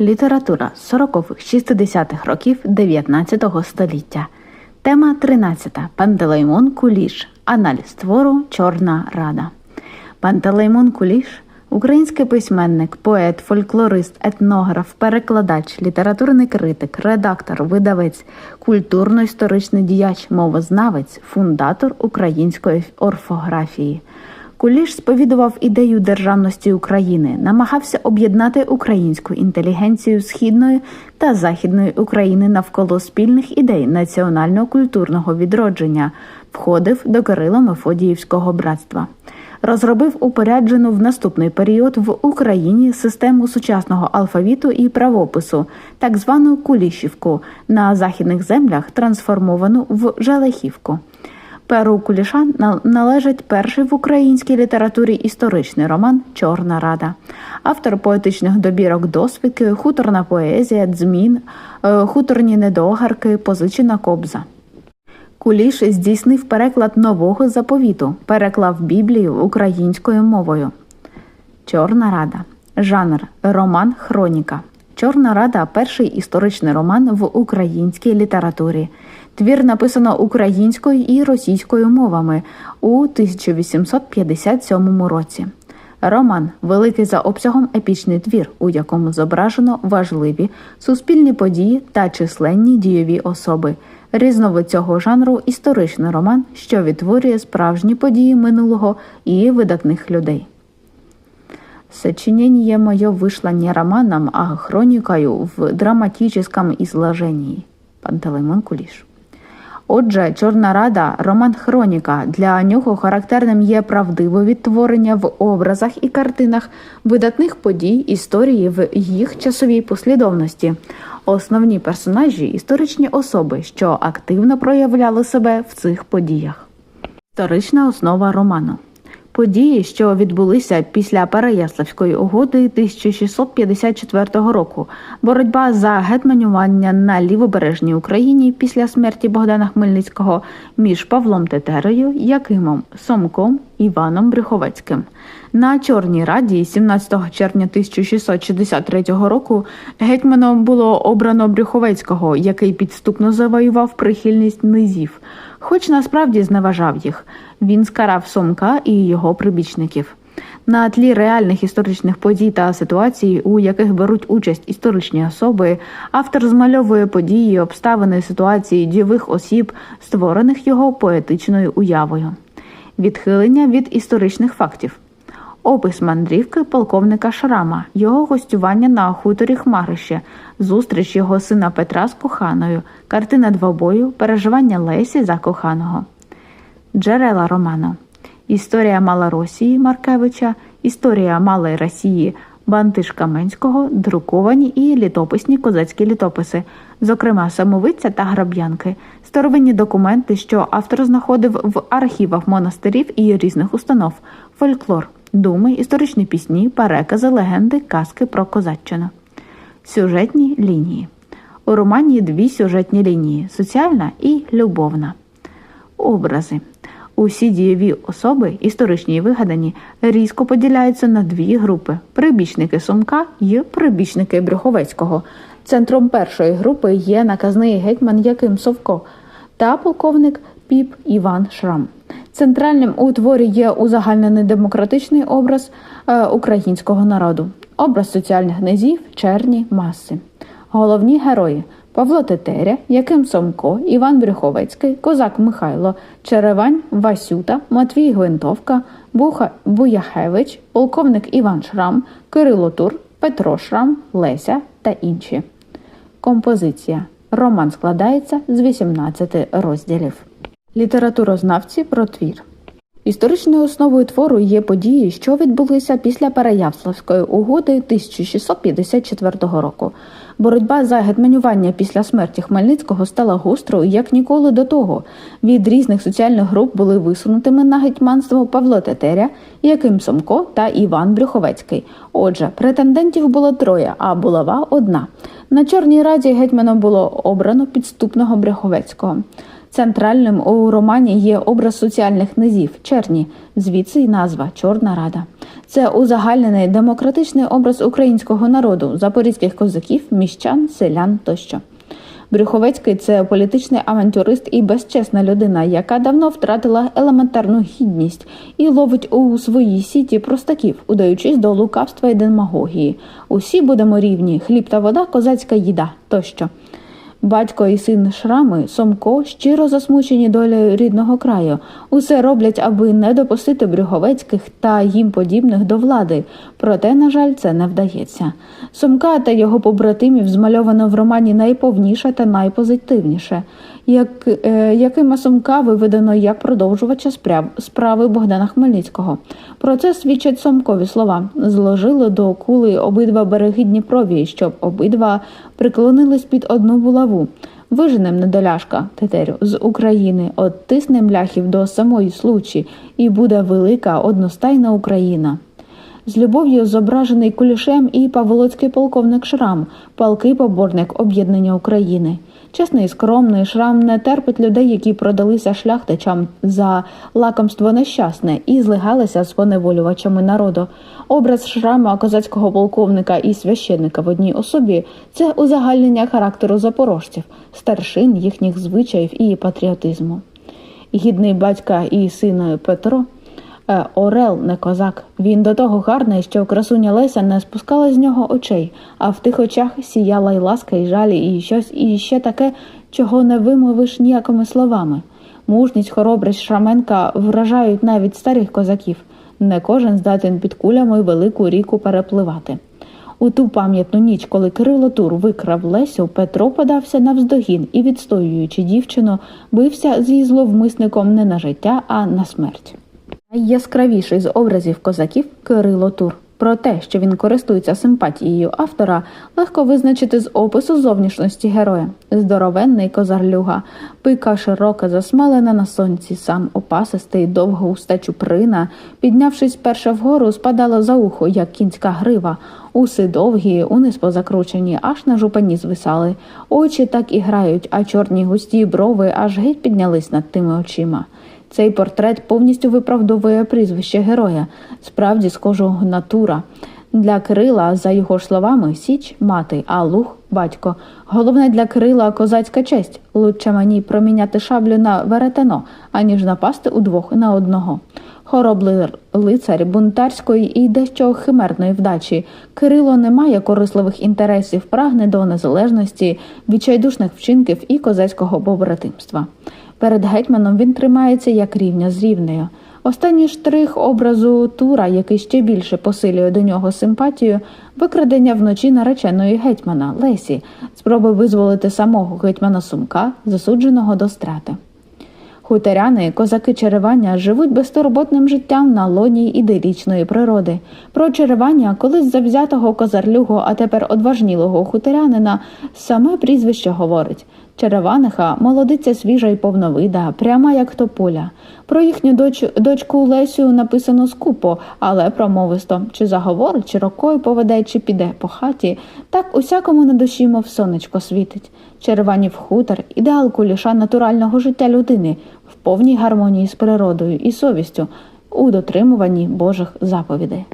Література 40-х-60-х років 19 століття. Тема 13. Пантелеймон Куліш. Аналіз твору Чорна Рада. Пантелеймон Куліш український письменник, поет, фольклорист, етнограф, перекладач, літературний критик, редактор, видавець, культурно-історичний діяч, мовознавець, фундатор української орфографії. Куліш сповідував ідею державності України, намагався об'єднати українську інтелігенцію східної та західної України навколо спільних ідей національно-культурного відродження, входив до Кирило-Мефодіївського братства. Розробив упоряджену в наступний період в Україні систему сучасного алфавіту і правопису, так звану Кулішівку, на західних землях трансформовану в Жалехівку. Перу Куліша належить перший в українській літературі історичний роман Чорна Рада, автор поетичних добірок досвідки, хуторна поезія, дзмін, е, хуторні недогарки, позичена кобза. Куліш здійснив переклад нового заповіту, переклав Біблію українською мовою. Чорна Рада. Жанр роман Хроніка. Чорна Рада перший історичний роман в українській літературі. Твір написано українською і російською мовами у 1857 році. Роман великий за обсягом епічний твір, у якому зображено важливі суспільні події та численні дійові особи. Різновид цього жанру історичний роман, що відтворює справжні події минулого і видатних людей. Сочинение мое вышло не романом, а хроникою в драматическом изложении. Пантелеймон Куліш. Отже, Чорна Рада роман хроніка. Для нього характерним є правдиве відтворення в образах і картинах видатних подій історії в їх часовій послідовності. Основні персонажі історичні особи, що активно проявляли себе в цих подіях. Історична основа роману. Події, що відбулися після Переяславської угоди 1654 року, боротьба за гетманювання на лівобережній Україні після смерті Богдана Хмельницького між Павлом Тетерею, Якимом Сомком Іваном Брюховецьким. На Чорній Раді 17 червня 1663 року гетьманом було обрано Брюховецького, який підступно завоював прихильність низів, хоч насправді зневажав їх. Він скарав Сомка і його прибічників. На тлі реальних історичних подій та ситуацій, у яких беруть участь історичні особи, автор змальовує події, обставини ситуації дівих осіб, створених його поетичною уявою. Відхилення від історичних фактів. Опис мандрівки полковника Шрама, його гостювання на хуторі Хмарище, зустріч його сина Петра з коханою, картина двобою, переживання Лесі за коханого. Джерела роману. Історія Малоросії Маркевича, Історія Малої Росії Бантиш Каменського, друковані і літописні козацькі літописи, зокрема самовиця та граб'янки, старовинні документи, що автор знаходив в архівах монастирів і різних установ, фольклор, думи, історичні пісні, перекази, легенди, казки про козаччину. Сюжетні лінії. У романі дві сюжетні лінії соціальна і любовна. Образи. Усі дієві особи, історичні і вигадані, різко поділяються на дві групи: прибічники Сумка і прибічники Брюховецького. Центром першої групи є наказний гетьман Яким Совко та полковник Піп Іван Шрам. Центральним у творі є узагальнений демократичний образ е, українського народу, образ соціальних низів, черні маси. Головні герої Павло Тетеря, Яким Сомко, Іван Брюховецький, Козак Михайло, Черевань, Васюта, Матвій Гвинтовка, Буха Буяхевич, полковник Іван Шрам, Кирило Тур, Петро Шрам, Леся та інші. Композиція. Роман складається з 18 розділів. Літературознавці про твір. Історичною основою твору є події, що відбулися після Переяславської угоди 1654 року. Боротьба за гетманювання після смерті Хмельницького стала гострою як ніколи до того. Від різних соціальних груп були висунутими на гетьманство Павло Тетеря, Яким Сомко та Іван Брюховецький. Отже, претендентів було троє, а булава одна. На Чорній раді гетьманом було обрано підступного Брюховецького. Центральним у романі є образ соціальних низів черні, звідси й назва Чорна Рада. Це узагальнений демократичний образ українського народу, запорізьких козаків, міщан, селян тощо. Брюховецький це політичний авантюрист і безчесна людина, яка давно втратила елементарну гідність і ловить у своїй сіті простаків, удаючись до лукавства і демагогії. Усі будемо рівні, хліб та вода, козацька їда тощо. Батько і син Шрами, Сомко, щиро засмучені долею рідного краю. Усе роблять, аби не допустити Брюговецьких та їм подібних до влади. Проте, на жаль, це не вдається. Сомка та його побратимів змальовано в романі найповніше та найпозитивніше. Як, е, якима Сомка виведено як продовжувача справ, справи Богдана Хмельницького. Про це свідчать Сомкові слова. Зложили до кули обидва береги Дніпрові, щоб обидва приклонились під одну булаву. Виженем недоляшка, тетерю, з України, оттиснем ляхів до самої случі, і буде велика одностайна Україна. З любов'ю зображений кулішем і паволоцький полковник Шрам, палкий поборник об'єднання України. Чесний, скромний шрам не терпить людей, які продалися шляхтичам за лакомство нещасне і злигалися з поневолювачами народу. Образ шрама козацького полковника і священника в одній особі це узагальнення характеру запорожців, старшин їхніх звичаїв і патріотизму. Гідний батька і сина Петро. Е, Орел не козак. Він до того гарний, що красуня Леся не спускала з нього очей, а в тих очах сіяла й ласка, і жалі, і щось і ще таке, чого не вимовиш ніякими словами. Мужність, хоробрість Шраменка вражають навіть старих козаків. Не кожен здатен під кулями велику ріку перепливати. У ту пам'ятну ніч, коли Кирило Тур викрав Лесю, Петро подався навздогін і, відстоюючи дівчину, бився з її зловмисником не на життя, а на смерть. Найяскравіший з образів козаків Кирило Тур. Про те, що він користується симпатією автора, легко визначити з опису зовнішності героя. Здоровенний козарлюга, пика широка, засмалена на сонці, сам опасистий, довгоуста чуприна, піднявшись перше вгору, спадала за ухо, як кінська грива. Уси довгі, униз позакручені, аж на жупані звисали. Очі так і грають, а чорні густі брови аж геть піднялись над тими очима. Цей портрет повністю виправдовує прізвище героя, справді схожого натура. Для Кирила, за його словами, Січ мати, а Луг батько. Головне для Кирила козацька честь. Лучше мені проміняти шаблю на веретено, аніж напасти удвох на одного. Хороблий лицар бунтарської і дещо химерної вдачі. Кирило не має корисливих інтересів, прагне до незалежності, відчайдушних вчинків і козацького побратимства. Перед гетьманом він тримається як рівня з рівнею. Останній штрих образу Тура, який ще більше посилює до нього симпатію, викрадення вночі нареченої гетьмана Лесі, спроби визволити самого гетьмана Сумка, засудженого до страти. Хуторяни, козаки Черевання живуть безтурботним життям на лоні іделічної природи. Про Черевання, колись завзятого козарлюго, а тепер одважнілого хуторянина, саме прізвище говорить. Череваниха молодиця свіжа й повновида, пряма як тополя. Про їхню доч... дочку Лесю написано скупо, але промовисто, чи заговорить, чи рукою поведе, чи піде по хаті, так усякому на душі, мов сонечко світить. Череванів хутор, ідеал куліша натурального життя людини в повній гармонії з природою і совістю у дотримуванні Божих заповідей.